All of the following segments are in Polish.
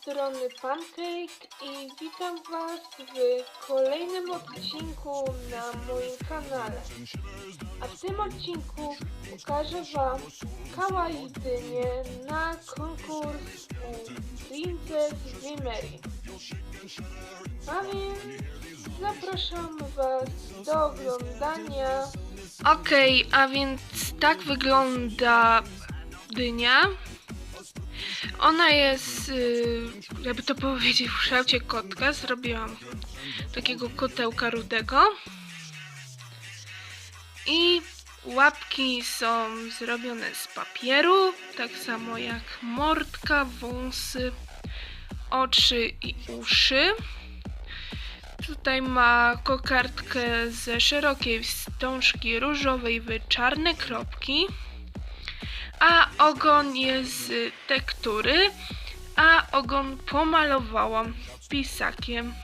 strony Pancake i witam Was w kolejnym odcinku na moim kanale. A w tym odcinku pokażę Wam kawaii dynię na konkurs u Princess. A więc zapraszam Was do oglądania. Okej, a więc tak wygląda dynia. Ona jest, y, jakby to powiedzieć, w kształcie kotka. Zrobiłam takiego kotełka rudego. I łapki są zrobione z papieru, tak samo jak mordka, wąsy, oczy i uszy. Tutaj ma kokardkę ze szerokiej wstążki różowej w czarne kropki a ogon jest z tektury, a ogon pomalowałam pisakiem.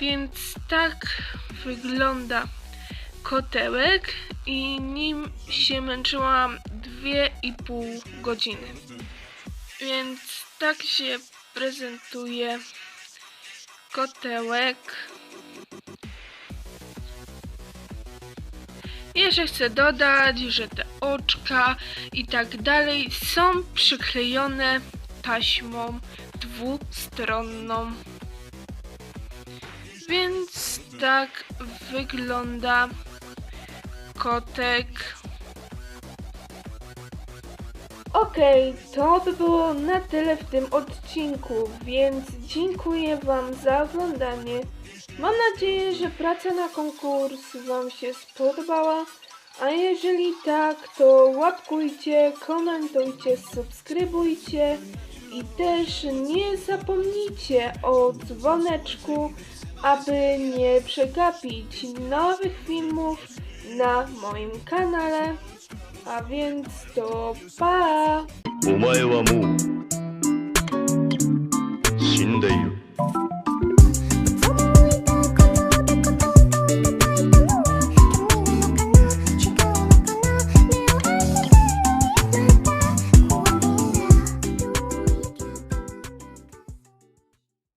Więc tak wygląda kotełek i nim się męczyłam 2,5 godziny. Więc tak się prezentuje kotełek. Jeszcze chcę dodać, że te oczka i tak dalej są przyklejone taśmą dwustronną. Więc tak wygląda kotek. Okej, to by było na tyle w tym odcinku, więc dziękuję Wam za oglądanie. Mam nadzieję, że praca na konkurs Wam się spodobała, a jeżeli tak, to łapkujcie, komentujcie, subskrybujcie i też nie zapomnijcie o dzwoneczku, aby nie przegapić nowych filmów na moim kanale. A więc to pa! お前はもう死んでいる